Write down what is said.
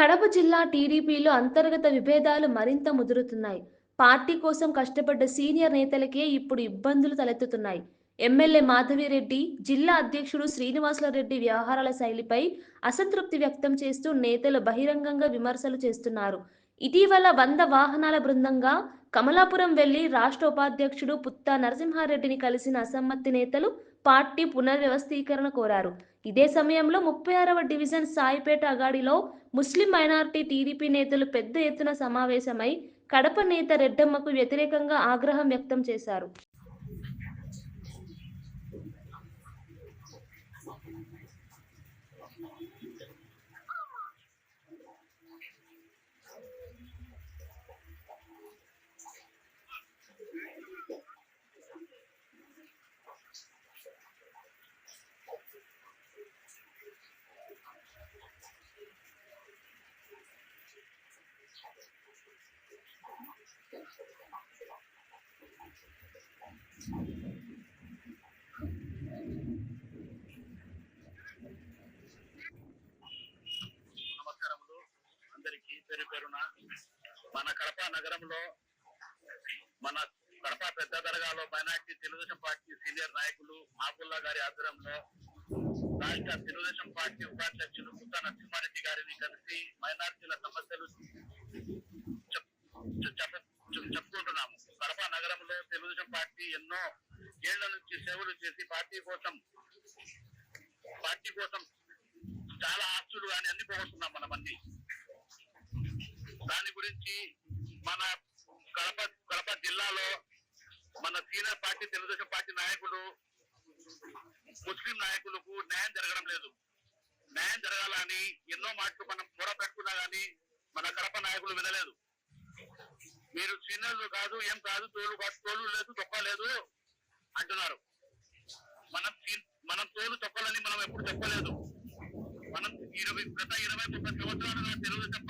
కడప జిల్లా టీడీపీలో అంతర్గత విభేదాలు మరింత ముదురుతున్నాయి. పార్టీ కోసం కష్టపడ్డ సీనియర్ నేతలకే ఇప్పుడు ఇబ్బందులు తలెత్తుతున్నాయి. ఎమ్మెల్యే మాధవిరెడ్డి జిల్లా అధ్యక్షుడు శ్రీనివాసులరెడ్డి వ్యవహారాల శైలిపై అసంతృప్తి వ్యక్తం చేస్తూ నేతలు బహిరంగంగా విమర్శలు చేస్తున్నారు. ఇటీవల వంద వాహనాల బృందంగా కమలాపురం వెళ్ళి రాష్ట్ర ఉపాధ్యక్షుడు పుత్తా నరసింహారెడ్డిని కలిసిన అసమ్మతి నేతలు పార్టీ పునర్వ్యవస్థీకరణ కోరారు. ఇదే సమయంలో ముప్పై ఆరవ డివిజన్ సాయిపేట అగాడిలో ముస్లిం మైనార్టీ టీడీపీ నేతలు పెద్ద ఎత్తున సమావేశమై కడప నేత రెడ్డమ్మకు వ్యతిరేకంగా ఆగ్రహం వ్యక్తం చేశారు. నమస్కారములు. అందరికీ పేరు పేరున మన కడప నగరంలో మన కడప పెద్ద దర్గాలో మైనార్టీ తెలుగుదేశం పార్టీ సీనియర్ నాయకులు మాబుల్లా గారి ఆధ్వర్యంలో రాష్ట్ర తెలుగుదేశం పార్టీ ఉపాధ్యక్షులు పుత్త నరసింహారెడ్డి గారిని కలిసి మైనార్టీల సమస్యలు చెప్ప- చెప్- చెప్పుకుంటున్నాము కడప నగరంలో తెలుగుదేశం పార్టీ ఎన్నో ఏళ్ళ నుంచి సేవలు చేసి పార్టీ కోసం పార్టీ కోసం చాలా ఆస్తులు కానీ అన్ని పోగొట్టున్నాం మనం అన్ని. దాని గురించి మన కడప కడప జిల్లాలో మన సీనియర్ పార్టీ తెలుగుదేశం పార్టీ నాయకులు ముస్లిం నాయకులకు న్యాయం జరగడం లేదు. న్యాయం జరగాలని ఎన్నో మాటలు మనం కూర పెట్టుకున్నా గానీ మన కడప నాయకులు వినలేదు. మీరు సీనియర్లు కాదు ఏం కాదు తోలు తోలు లేదు తొక్క లేదు అంటున్నారు. మనం మనం తోలు తొక్కలని మనం ఎప్పుడు చెప్పలేదు మనం ఇరవై గత ఇరవై ముప్పై సంవత్సరాలుగా తెలుగుదేశం